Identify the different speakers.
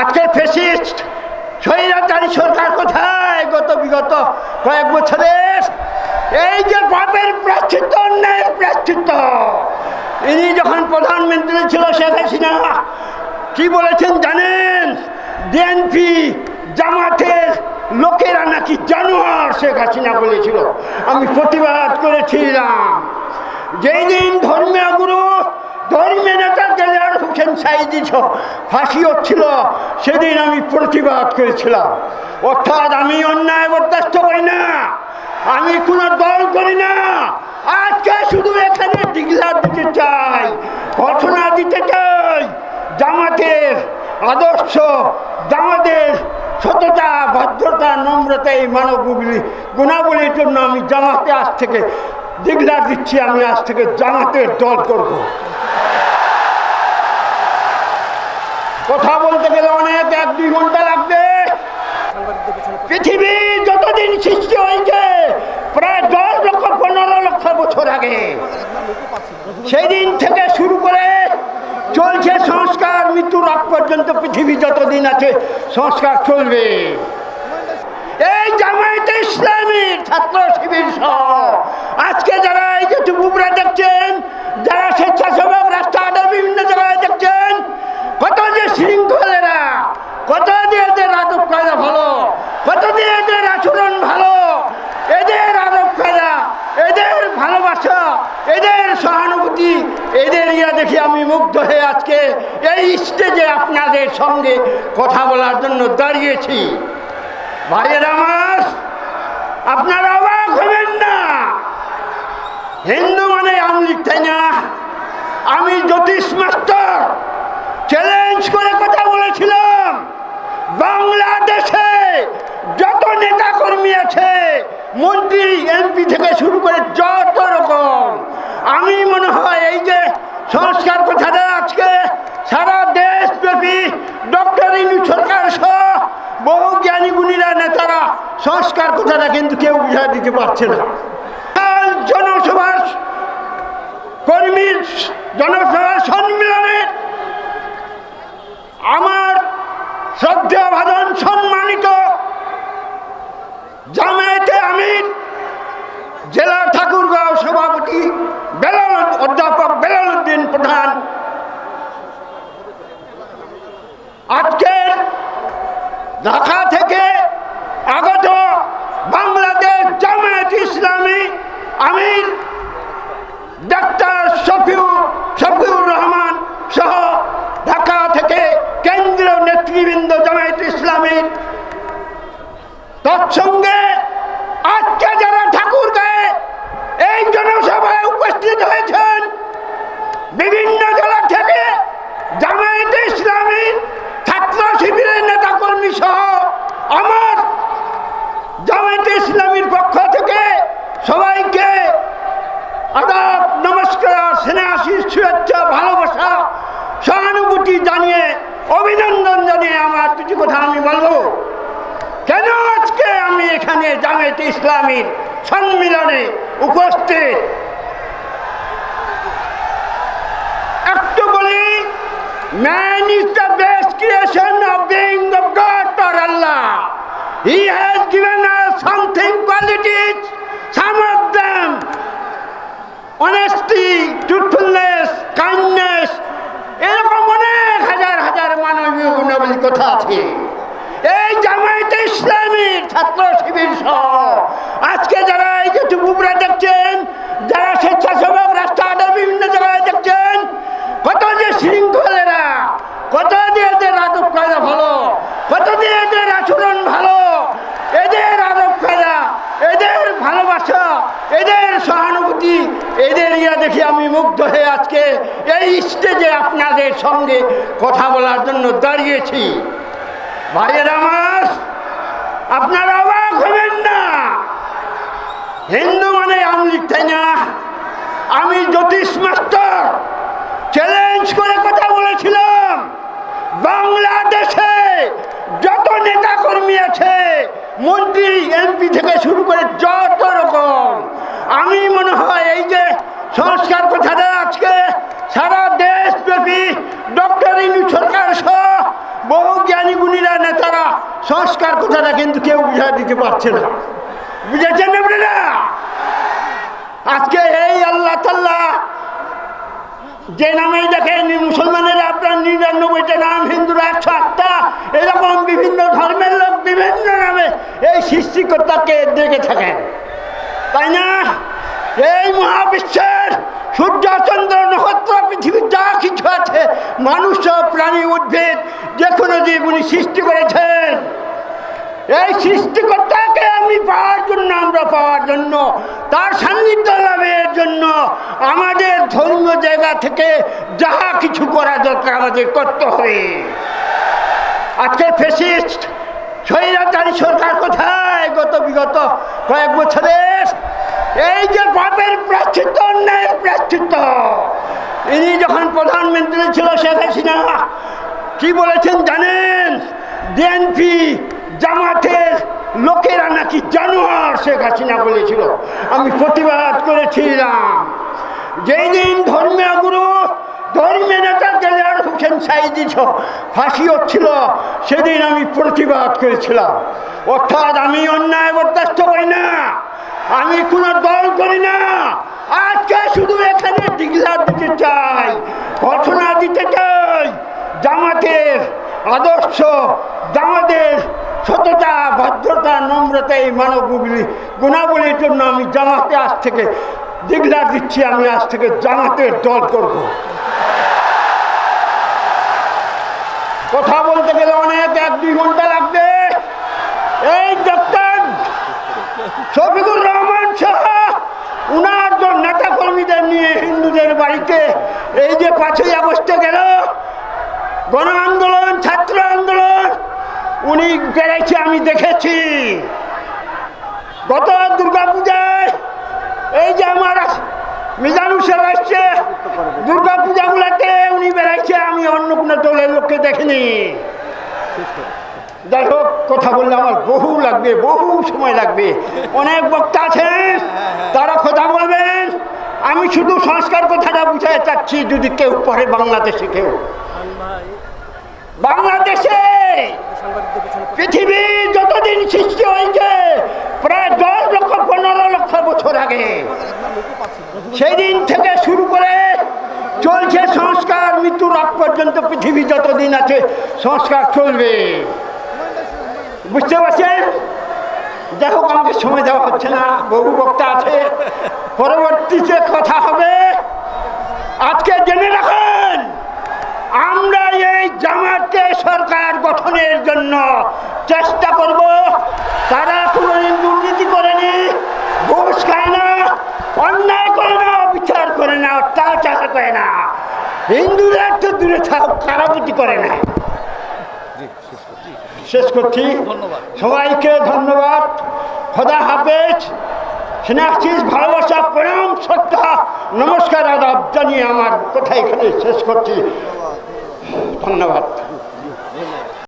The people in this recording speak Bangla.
Speaker 1: আজকে ফেসিস্ট, স্বৈরাচারী সরকার কোথায়? গত বিগত কয়েক বছরের এই যে পাপের প্রাশ্চিত্য অন্যায়ের প্রাশ্চিত্য ইনি যখন প্রধানমন্ত্রী ছিল শেখ হাসিনা, কি বলেছেন জানেন? বিএনপি জামাতের লোকেরা নাকি জানোয়ার শেখ হাসিনা বলেছিল। আমি প্রতিবাদ করেছিলাম। যেই দিন ধর্মীয় গুরু ধর্মীয় নেতা দেলার হোসেন সাইদি ফাঁসি হচ্ছিল। সেদিন আমি প্রতিবাদ করেছিলাম। অর্থাৎ আমি অন্যায় বরদাস্ত করি না। আমি কোনো দল করি না। আজকে শুধু এখানে ডিগলার দিতে চাই ঘটনা দিতে চাই। জামাতের আদর্শ, জামাতের সততা, ভদ্রতা, নম্রতা, এই মানবগুলি গুণাবলীর জন্য আমি জামাতে আজ থেকে দিগলার দিচ্ছি। আমি আজ থেকে জামাতের দল করব। কথা বলতে গেলে অনেক এক দুই ঘণ্টা লাগবে। পৃথিবী যতদিন সৃষ্টি হয়েছে, প্রায় দশ লক্ষ, পনেরো লক্ষ বছর আগে। সেদিন থেকে শুরু করে চলছে সংস্কার, মৃত্যুর আগ পর্যন্ত পৃথিবী যতদিন আছে, সংস্কার চলবে। এই জামায়াতে ইসলামীর ছাত্র শিবির সহ আজকে যারা এই যে টুকুবরা দেখছেন যারা স্বেচ্ছাসেবক রাস্তাঘাটে বিভিন্ন জায়গায় দেখছেন কত যে শৃঙ্খলেরা কত যে এদের আদব কায়দা ভালো কত যে এদের আচরণ ভালো এদের আদব কায়দা এদের ভালোবাসা এদের সহানুভূতি, এদের ইয়া দেখে আমি মুগ্ধ হয়ে আজকে এই স্টেজে আপনাদের সঙ্গে কথা বলার জন্য দাঁড়িয়েছি। ভাইয়ের আমার, আপনারা অবাক হবেন না। হিন্দু মানে আমলিক তাই না? আমি জ্যোতিষ মাস্টার চ্যালেঞ্জ করে কথা বলেছিলাম। বাংলাদেশে যত নেতা কর্মী আছে, মন্ত্রী, এমপি থেকে শুরু করে যত রকম আমি মনে হয় এই যে সংস্কার কথাটা আজকে সারা দেশব্যাপী ডক্টর ইনু সরকার সহ বহু জ্ঞানী গুণীরা, নেতারা সংস্কার কথাটা কিন্তু কেউ বুঝা দিতে পারছে না। জনসভার কর্মীর জনসভা সম্মেলনের আমার শ্রদ্ধা ভাজন সম্মানিত জামায়াতে আমির জেলা ঠাকুরগাঁও সভাপতি বেলাল অধ্যাপক বেলাল উদ্দিন প্রধান আজকের ঢাকা থেকে আগত বাংলাদেশ জামায়াত ইসলামী আমির ডাক্তার শফিউর শফিউর রহমান সহ ঢাকা থেকে কেন্দ্রীয় নেতৃবৃন্দ জামায়াত ইসলামীর তৎসঙ্গে আজকে যারা ঠাকুর গায়ে এই জনসভায় উপস্থিত হয়েছেন, বিভিন্ন জেলা থেকে জামায়াতে ইসলামীর ছাত্র শিবিরের নেতা কর্মী সহ আমার জামায়াতে ইসলামীর পক্ষ থেকে সবাইকে আদাব, নমস্কার, স্নেহাশিস, শুভেচ্ছা, ভালোবাসা, সহানুভূতি জানিয়ে অভিনন্দন জানিয়ে আমার কিছু কথা আমি বলব। কেন আজকে আমি এখানে জামেত ইসলামীর সম্মিলনে উপস্থিত? একটু বলি man is the best creation of being He has given us something qualities, some of them. Honesty, truthfulness, kindness, এরকম অনেক হাজার হাজার মানবীয় গুণাবলী কথা আছে। এই জামায়াতে ইসলামীর ছাত্র শিবির সহ আজকে যারা এই যে টুকুবরা দেখছেন যারা স্বেচ্ছাসেবক রাস্তাঘাটে বিভিন্ন জায়গায় দেখছেন কত যে শৃঙ্খলেরা কত যে এদের আদব কায়দা ভালো কত যে এদের আচরণ ভালো এদের আদব কায়দা এদের ভালোবাসা এদের সহানুভূতি, এদের ইয়া দেখে আমি মুগ্ধ হয়ে আজকে এই স্টেজে আপনাদের সঙ্গে কথা বলার জন্য দাঁড়িয়েছি। ভাইয়ের আমার আপনারা অবাক হবেন না। হিন্দু মানে আমি তাই না? আমি জ্যোতিষ মাস্টার চ্যালেঞ্জ করে কথা বলেছিলাম। বাংলাদেশে যত নেতা কর্মী আছে, মন্ত্রী, এমপি থেকে শুরু করে যত রকম, আমি মনে হয় এই যে সংস্কার কথাটা আজকে সারা দেশব্যাপী ডক্টর ইনু সরকার সহ বহু জ্ঞানী গুণীরা, নেতারা সংস্কার কথাটা কিন্তু কেউ বুঝা দিতে পারছে না। বুঝেছেন আজকে এই আল্লাহ তাল্লাহ যে নামেই দেখেন মুসলমানের আপনার নিরানব্বইটা নাম, হিন্দুরা একশো আটটা, এরকম বিভিন্ন ধর্মের লোক বিভিন্ন নামে এই সৃষ্টিকর্তাকে দেখে থাকেন। তাই না? এই মহাবিশ্বের সূর্য, চন্দ্র, নক্ষত্র, পৃথিবীর যা কিছু আছে, মানুষ প্রাণী উদ্ভিদ, যে কোনো জীব উনি সৃষ্টি করেছেন। এই সৃষ্টিকর্তাকে আমি পাওয়ার পাওয়ার জন্য তার সান্নিধ্য লাভের জন্য আমাদের ধর্মীয় জায়গা থেকে যাহা কিছু করা দরকার আমাদের করতে হবে। আজকে ফেসিস্ট সরকার কোথায়? গত বিগত কয়েক বছরের এই যে পাপের প্রাশ্চিত্য অন্যায়ের প্রাশ্চিত্য ইনি যখন প্রধানমন্ত্রী ছিল, শেখ হাসিনা, কি বলেছেন জানেন? বিএনপি জামাতের লোকেরা নাকি জানোয়ার শেখ হাসিনা বলেছিল। আমি প্রতিবাদ করেছিলাম। যেই দিন ধর্মীয় গুরু ধর্মীয় নেতা জেলার হোসেন সাইদি ফাঁসি হচ্ছিল, সেদিন আমি প্রতিবাদ করেছিলাম। অর্থাৎ আমি অন্যায় বরদাস্ত করি না। আমি কোনো দল করি না। আজকে শুধু এখানে ডিগলার দিতে চাই ঘোষণা দিতে চাই। জামাতের আদর্শ, জামাতের সততা, ভদ্রতা, নম্রতা এই মানবগুলি গুণাবলীর জন্য আমি জামাতে আজ থেকে ডিগলার দিচ্ছি, আমি আজ থেকে জামাতের দল করব। কথা বলতে গেলে অনেক এক দুই ঘণ্টা লাগবে। এই ডক্টর শফিকুর রহমান শাহ উনার নেতা কর্মীদের নিয়ে হিন্দুদের বাড়িতে এই যে পাঁচই আগস্টে গেল গণ আন্দোলন ছাত্র আন্দোলন উনি বেড়েছে, আমি দেখেছি। গত দুর্গা পূজায় এই যে আমার মিজানুর সাহেব আসছে দুর্গা পূজাগুলোতে উনি বেড়াইছে আমি অন্য কোনো দলের লোককে দেখিনি। যাই হোক, কথা বললে আমার বহু লাগবে, বহু সময় লাগবে। অনেক বক্তা আছেন, তারা কথা বলবেন। আমি শুধু সংস্কার কথাটা বুঝাতে চাচ্ছি, যদি কেউ পড়ে বাংলাদেশে কেউ। বাংলাদেশে পৃথিবী যতদিন সৃষ্টি হয়েছে, প্রায় দশ লক্ষ, পনেরো লক্ষ বছর আগে। সেই দিন থেকে শুরু করে চলছে সংস্কার, মৃত্যুর আগ পর্যন্ত পৃথিবী যতদিন আছে, সংস্কার চলবে। বুঝতে পারছেন? যাই হোক আমাকে সময় দেওয়া হচ্ছে না, বহু বক্তা আছে। পরবর্তীতে কথা হবে, আজকে জেনে রাখেন, আমরা এই জামাতকে সরকার গঠনের জন্য চেষ্টা করব। তারা কোনোদিন দুর্নীতি করেনি ঘুষ খায় না অন্যায় করে না বিচার করে না অত্যাচার করে না। হিন্দুরা তো দূরে থাক কারাবতি করে না। শেষ করছি। সবাইকে ধন্যবাদ। খোদা হাফেজ। সিনাক্সিস ভালোবাসা প্রণাম শ্রদ্ধা নমস্কার আদাব জানিয়ে আমার কথা এখানে শেষ করছি। ধন্যবাদ।